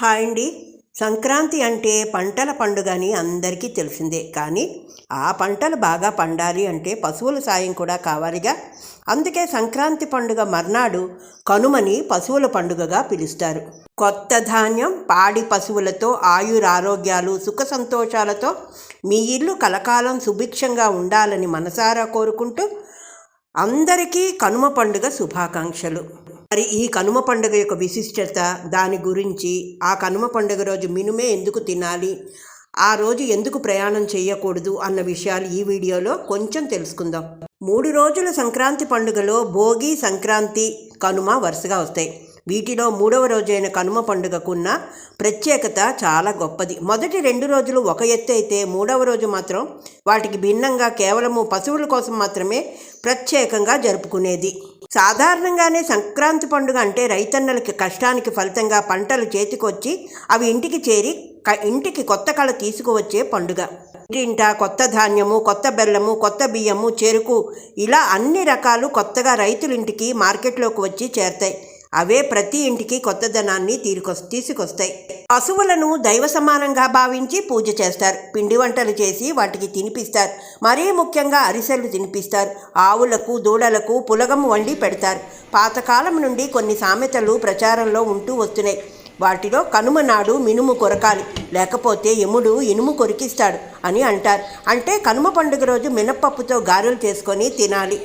Hi అండి. సంక్రాంతి అంటే పంటల పండుగ అని అందరికీ తెలిసిందే. కానీ ఆ పంటలు బాగా పండాలి అంటే పశువుల సాయం కూడా కావాలిగా. అందుకే సంక్రాంతి పండుగ మర్నాడు కనుమని పశువుల పండుగగా పిలుస్తారు. కొత్త ధాన్యం పాడి పశువులతో ఆయురారోగ్యాలు సుఖ సంతోషాలతో మీ ఇల్లు కలకాలం సుభిక్షంగా ఉండాలని మనసారా కోరుకుంటూ అందరికీ కనుమ పండుగ శుభాకాంక్షలు. మరి ఈ కనుమ పండుగ యొక్క విశిష్టత దాని గురించి ఆ కనుమ పండుగ రోజు మినుమే ఎందుకు తినాలి ఆ రోజు ఎందుకు ప్రయాణం చేయకూడదు అన్న విషయాలు ఈ వీడియోలో కొంచెం తెలుసుకుందాం. మూడు రోజుల సంక్రాంతి పండుగలో భోగి సంక్రాంతి కనుమ వరుసగా వస్తాయి. వీటిలో మూడవ రోజైన కనుమ పండుగకున్న ప్రత్యేకత చాలా గొప్పది. మొదటి రెండు రోజులు ఒక ఎత్తు అయితే మూడవ రోజు మాత్రం వాటికి భిన్నంగా కేవలము పశువుల కోసం మాత్రమే ప్రత్యేకంగా జరుపుకునేది. సాధారణంగానే సంక్రాంతి పండుగ అంటే రైతన్నలకి కష్టానికి ఫలితంగా పంటలు చేతికొచ్చి అవి ఇంటికి చేరి క- ఇంటికి కొత్త కళ తీసుకువచ్చే పండుగ. ఇంటింట కొత్త ధాన్యము కొత్త బెల్లము కొత్త బియ్యము చెరుకు ఇలా అన్ని రకాలు కొత్తగా రైతులింటికి మార్కెట్లోకి వచ్చి చేరతాయి. అవే ప్రతి ఇంటికి కొత్తదనాన్ని తీరుకొస్ తీసుకొస్తాయి. పశువులను దైవ సమానంగా భావించి పూజ చేస్తారు. పిండి వంటలు చేసి వాటికి తినిపిస్తారు. మరీ ముఖ్యంగా అరిసెలు తినిపిస్తారు. ఆవులకు దూడలకు పులగము వండి పెడతారు. పాతకాలం నుండి కొన్ని సామెతలు ప్రచారంలో ఉంటూ వస్తున్నాయి. వాటిలో కనుమ నాడు మినుము కొరకాలి. లేకపోతే యముడు ఇనుము కొరికిస్తాడు అని అంటారు. అంటే కనుమ పండుగ రోజు మినప్పప్పుతో గారెలు చేసుకొని తినాలి.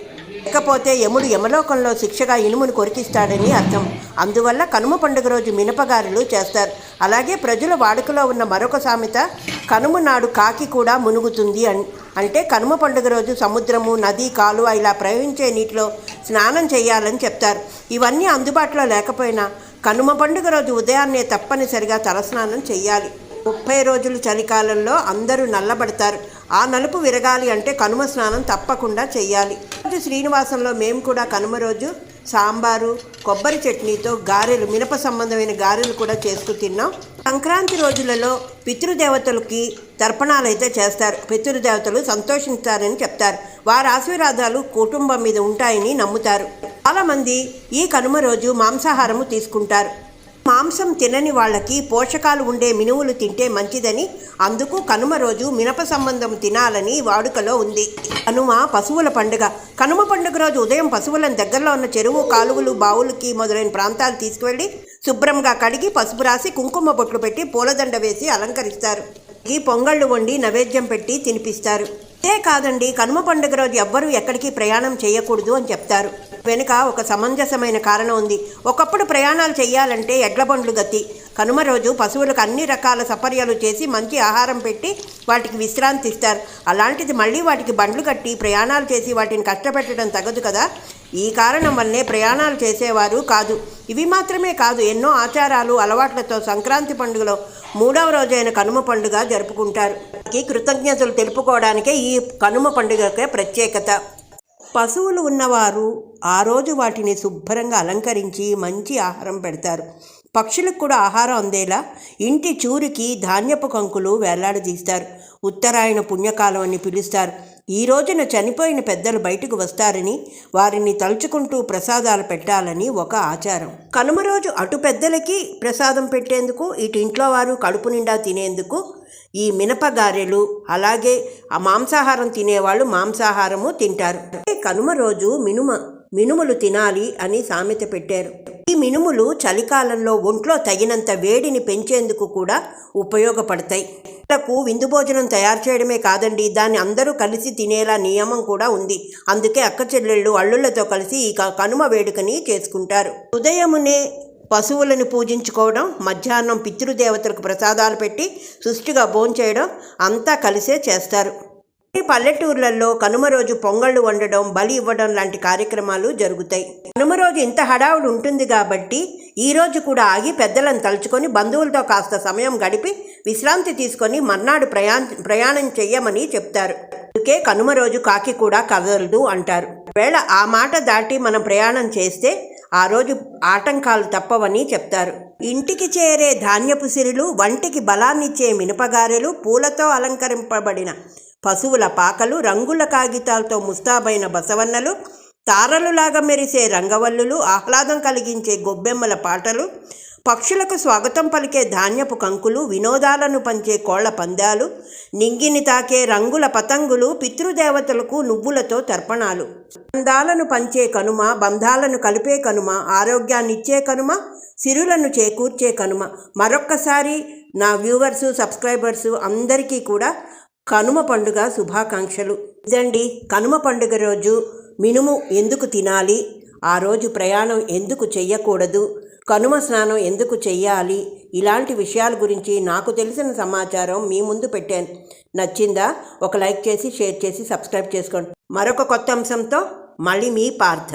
లేకపోతే యముడు యమలోకంలో శిక్షగా ఇనుమును కొరికిస్తాడని అర్థం. అందువల్ల కనుమ పండుగ రోజు మినపగారులు చేస్తారు. అలాగే ప్రజల వాడుకలో ఉన్న మరొక సామెత కనుమ నాడు కాకి కూడా మునుగుతుంది అన్ అంటే కనుమ పండుగ రోజు సముద్రము నది కాలువ ఇలా ప్రవహించే నీటిలో స్నానం చేయాలని చెప్తారు. ఇవన్నీ అందుబాటులో లేకపోయినా కనుమ పండుగ రోజు ఉదయాన్నే తప్పనిసరిగా తలస్నానం చేయాలి ముప్పై రోజులు చలికాలంలో అందరూ నల్లబడతారు. ఆ నలుపు విరగాలి అంటే కనుమ స్నానం తప్పకుండా చేయాలి రోజు శ్రీనివాసంలో మేము కూడా కనుమ రోజు సాంబారు కొబ్బరి చట్నీతో గారెలు మినప సంబంధమైన గారెలు కూడా చేసుకు తిన్నాం. సంక్రాంతి రోజులలో పితృదేవతలకి తర్పణాలు అయితే చేస్తారు. పితృదేవతలు సంతోషిస్తారని చెప్తారు. వారి ఆశీర్వాదాలు కుటుంబం మీద ఉంటాయని నమ్ముతారు. చాలామంది ఈ కనుమ రోజు మాంసాహారము తీసుకుంటారు. మాంసం తినని వాళ్ళకి పోషకాలు ఉండే మినువులు తింటే మంచిదని అందుకు కనుమ రోజు మినప సంబంధం తినాలని వాడుకలో ఉంది. కనుమ పశువుల పండుగ. కనుమ పండుగ రోజు ఉదయం పశువులను దగ్గరలో ఉన్న చెరువు కాలువలు బావులకి మొదలైన ప్రాంతాలు తీసుకువెళ్ళి శుభ్రంగా కడిగి పసుపు రాసి కుంకుమ బొట్లు పెట్టి పూలదండ వేసి అలంకరిస్తారు. ఈ పొంగళ్ళు వండి నైవేద్యం పెట్టి తినిపిస్తారు. ఇదే కాదండి కనుమ పండుగ రోజు ఎవ్వరూ ఎక్కడికి ప్రయాణం చేయకూడదు అని చెప్తారు. వెనుక ఒక సమంజసమైన కారణం ఉంది. ఒకప్పుడు ప్రయాణాలు చేయాలంటే ఎడ్ల బండ్లు గతి. కనుమ రోజు పశువులకు అన్ని రకాల సపర్యలు చేసి మంచి ఆహారం పెట్టి వాటికి విశ్రాంతి ఇస్తారు. అలాంటిది మళ్ళీ వాటికి బండ్లు కట్టి ప్రయాణాలు చేసి వాటిని కష్టపెట్టడం తగదు కదా? ఈ కారణం వల్లే ప్రయాణాలు చేసేవారు కాదు. ఇవి మాత్రమే కాదు ఎన్నో ఆచారాలు అలవాట్లతో సంక్రాంతి పండుగలో మూడవ రోజైన కనుమ పండుగ జరుపుకుంటారు. ఈ కృతజ్ఞతలు తెలుపుకోవడానికే ఈ కనుమ పండుగకే ప్రత్యేకత. పశువులు ఉన్నవారు ఆ రోజు వాటిని శుభ్రంగా అలంకరించి మంచి ఆహారం పెడతారు. పక్షులకు కూడా ఆహారం అందేలా ఇంటి చూరికి ధాన్యపు కంకులు వేలాడదీస్తారు. ఉత్తరాయణ పుణ్యకాలం అని పిలుస్తారు. ఈ రోజున చనిపోయిన పెద్దలు బయటకు వస్తారని వారిని తలుచుకుంటూ ప్రసాదాలు పెట్టాలని ఒక ఆచారం. కనుమ రోజు అటు పెద్దలకి ప్రసాదం పెట్టేందుకు ఇటు ఇంట్లో వారు కడుపు నిండా తినేందుకు ఈ మినపగారెలు అలాగే ఆ మాంసాహారం తినేవాళ్ళు మాంసాహారము తింటారు. కనుమ రోజు మినుమ మినుములు తినాలి అని సామెత పెట్టారు. ఈ మినుములు చలికాలంలో ఒంట్లో తగినంత వేడిని పెంచేందుకు కూడా ఉపయోగపడతాయి. పిల్లలకు విందు భోజనం తయారు చేయడమే కాదండి దాన్ని అందరూ కలిసి తినేలా నియమం కూడా ఉంది. అందుకే అక్క చెల్లెళ్ళు అల్లుళ్ళతో కలిసి ఈ క- కనుమ వేడుకని చేసుకుంటారు. ఉదయమునే పశువులను పూజించుకోవడం మధ్యాహ్నం పితృదేవతలకు ప్రసాదాలు పెట్టి సుష్టిగా భోంచేయడం అంతా కలిసే చేస్తారు. ఈ పల్లెటూర్లలో కనుమ రోజు పొంగళ్ళు వండడం బలి ఇవ్వడం లాంటి కార్యక్రమాలు జరుగుతాయి. కనుమ రోజు ఇంత హడావుడు ఉంటుంది కాబట్టి ఈ రోజు కూడా ఆగి పెద్దలను తలుచుకొని బంధువులతో కాస్త సమయం గడిపి విశ్రాంతి తీసుకొని మర్నాడు ప్రయా ప్రయాణం చెయ్యమని చెప్తారు. అందుకే కనుమ రోజు కాకి కూడా కదలదు అంటారు. వేళ ఆ మాట దాటి మనం ప్రయాణం చేస్తే ఆ రోజు ఆటంకాలు తప్పవని చెప్తారు. ఇంటికి చేరే ధాన్యపు సిరులు వంటికి బలాన్నిచ్చే మినపగారెలు పూలతో అలంకరింపబడిన పశువుల పాకలు రంగుల కాగితాలతో ముస్తాబైన బసవన్నలు తారలులాగా మెరిసే రంగవల్లులు ఆహ్లాదం కలిగించే గొబ్బెమ్మల పాటలు పక్షులకు స్వాగతం పలికే ధాన్యపు కంకులు వినోదాలను పంచే కోళ్ళ పందాలు నింగిని తాకే రంగుల పతంగులు పితృదేవతలకు నువ్వులతో తర్పణాలు. బంధాలను పంచే కనుమ బంధాలను కలిపే కనుమ ఆరోగ్యాన్నిచ్చే కనుమ సిరులను చేకూర్చే కనుమ. మరొక్కసారి నా వ్యూవర్సు సబ్స్క్రైబర్సు అందరికీ కూడా కనుమ పండుగ శుభాకాంక్షలు. ఇదండి కనుమ పండుగ రోజు. మినుము ఎందుకు తినాలి? ఆ రోజు ప్రయాణం ఎందుకు చెయ్యకూడదు? కనుమ స్నానం ఎందుకు చెయ్యాలి? ఇలాంటి విషయాల గురించి నాకు తెలిసిన సమాచారం మీ ముందు పెట్టాను నచ్చిందా? ఒక లైక్ చేసి షేర్ చేసి సబ్స్క్రైబ్ చేసుకోండి. మరొక కొత్త అంశంతో మళ్ళీ మీ పార్థ.